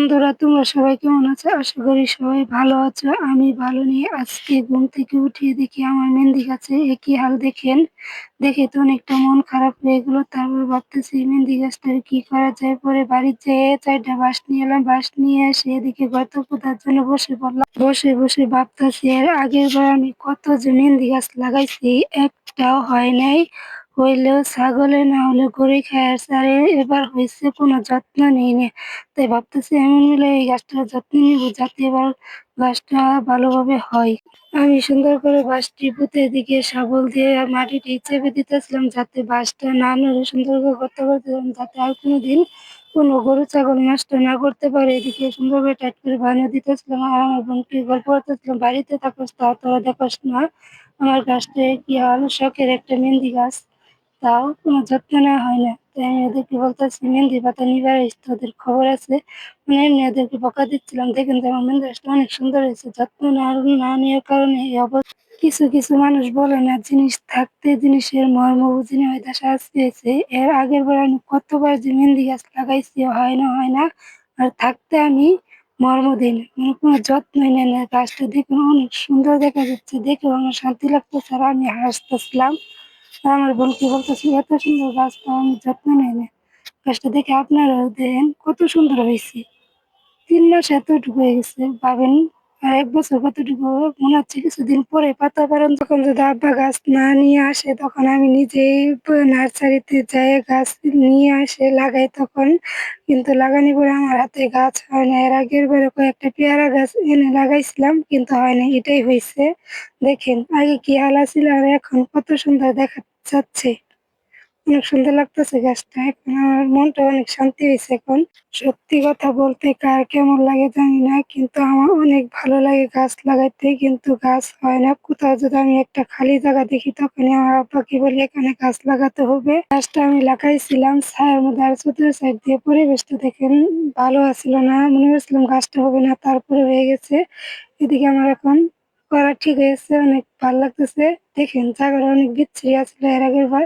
বন্ধুরা, তোমরা সবাই কেমন আছো? আশা করি সবাই ভালো আছো। আমি ভালো নিয়ে আজকে ঘুম থেকে উঠিয়ে দেখি আমার মেহেন্দি গাছে একই হাল দেখেন। দেখে তো অনেকটা মন খারাপ হয়ে গেল। তারপর ভাবতেছি মেহেন্দি গাছটার কি করা যায়? পরে বাড়ি যেয়ে চারটা বাঁশ নিয়ে এলাম, বাঁশ নিয়ে এসে এদিকে গর্ত পোতার জন্য বসে পড়লাম। বসে বসে ভাবতেছি এর আগের বার আমি কত যে মেহেন্দি গাছ লাগাইছি একটাও হয় নাই। হইলেও ছাগলে না হলে গরু খায় আর এবার হয়েছে কোনো যত্ন নেই নে। তাই ভাবতেছি এমন হলে এই গাছটার যত্ন নিব যাতে এবার গাছটা ভালোভাবে হয়। আমি সুন্দর করে বাঁশটি পুঁতে দিকে শাবল দিয়ে মাটিটি চেপে দিতেছিলাম যাতে বাঁশটা না নড়ে। সুন্দর করে করতে করতেছিলাম যাতে আর কোনো দিন কোনো গরু, ছাগল নষ্ট না করতে পারে। এদিকে সুন্দর করে টাইট করে বানিয়ে দিতেছিলাম আর আমার বোনকে গল্প করতেছিলাম, বাড়িতে থাকোস তাও তোরা দেখোস না আমার গাছটা কি হল শখের একটা মেহেন্দি গাছ? তাও কোনো যত্ন নেওয়া হয় না। তাই আমি ওদেরকে বলতেছি, মেহেন্দি পাতা নিবার এসে ওদের খবর আছে? মানে এমনি ওদেরকে বকা দিচ্ছিলাম। দেখেন যে আমার মেহেন্দি অনেক সুন্দর হয়েছে। যত্ন না নেওয়ার কারণে এই অবস্থা। কিছু কিছু মানুষ বলে না, জিনিস থাকতে জিনিসের মর্ম বুঝি না হয়তো সাজিয়েছে এর আগের বার আমি কতবার যে মেহেন্দি গাছ লাগাইছি, হয় না হয় না, আর থাকতে আমি মর্ম দিই না। মানে কোনো যত্নই নেই না। গাছটা দেখুন অনেক সুন্দর দেখা যাচ্ছে। দেখে আমার শান্তি লাগতেছে আর আমি হাসতেছিলাম। আমার বোনকে বলতেছি, এত সুন্দর গাছটা, আমি যত্ন নেই না। গাছটা দেখে আপনারাও দেখেন কত সুন্দর হয়েছে। তিন মাস এতটুকু হয়ে গেছে পাবেন আর এক বছর কতটুকু মনে হচ্ছে কিছুদিন পরে পাতা পারেন তখন যদি আব্বা গাছ না নিয়ে আসে, তখন আমি নিজেই নার্সারিতে যাই গাছ নিয়ে আসে, লাগাই তখন। কিন্তু লাগানি পরে আমার হাতে গাছ হয় না। এর আগের বারে কয়েকটা পেয়ারা গাছ এনে লাগাইছিলাম, কিন্তু হয় না এটাই হয়েছে। দেখেন, আগে কি হালা ছিল আর এখন কত সুন্দর দেখা যাচ্ছে। অনেক সুন্দর লাগতেছে গাছটা। এখন আমার মনটা অনেক শান্তি হয়েছে এখন। সত্যি কথা বলতে কার কেমন লাগে জানি না, কিন্তু আমার অনেক ভালো লাগে গাছ লাগাইতে, কিন্তু গাছ হয় না। কোথাও যদি আমি একটা খালি জায়গা দেখি, তখনই আমার আব্বাকে বলি, এখানে গাছ লাগাতে হবে। গাছটা আমি লাগাইছিলাম। ছায়ের মধ্যে আর চতুর্থ সাইড দিয়ে পরিবেশটা দেখেন ভালো আছিল না, মনে করছিলাম গাছটা হবে না, তারপরে হয়ে গেছে। এদিকে আমার এখন করা ঠিক হয়েছে, অনেক ভালো লাগতেছে। দেখেন জায়গাটা অনেক বিচ্ছিরি আছিল এর আগের বার।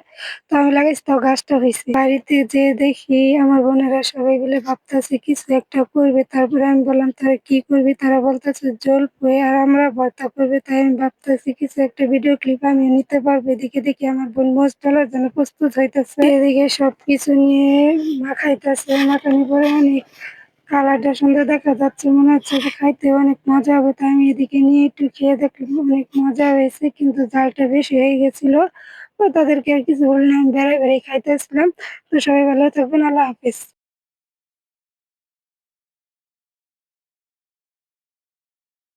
তো আমি লাগাইছি তাও গাছটা হয়েছে বাড়িতে যে দেখি আমার বোনেরা সবাই বলে ভাবতেছে, কিছু একটা করবে, তারপরে আমি বললাম, তারা কি করবে? তারা বলতেছে জল পুয়ে আর আমরা ভর্তা করবে। তাই আমি ভাবতেছি কিছু একটা ভিডিও ক্লিপ আমি নিতে পারব। এদিকে দেখি আমার বোন মোজ তোলার জন্য প্রস্তুত হইতেছে। এদিকে সবকিছু নিয়ে মাখাইতেছে। মাখানি পরে অনেক কালারটা সুন্দর দেখা যাচ্ছে, মনে হচ্ছে যে খাইতে অনেক মজা হবে, তাই আমি এদিকে নিয়ে একটু খেয়ে দেখলাম, অনেক মজা হয়েছে, কিন্তু জালটা বেশি হয়ে গেছিল। তাদেরকে আর কিছু বললাম বেড়ে বেড়াই বেড়াই খাইতেছিলাম তো সবাই ভালো থাকবেন, আল্লাহ হাফিজ।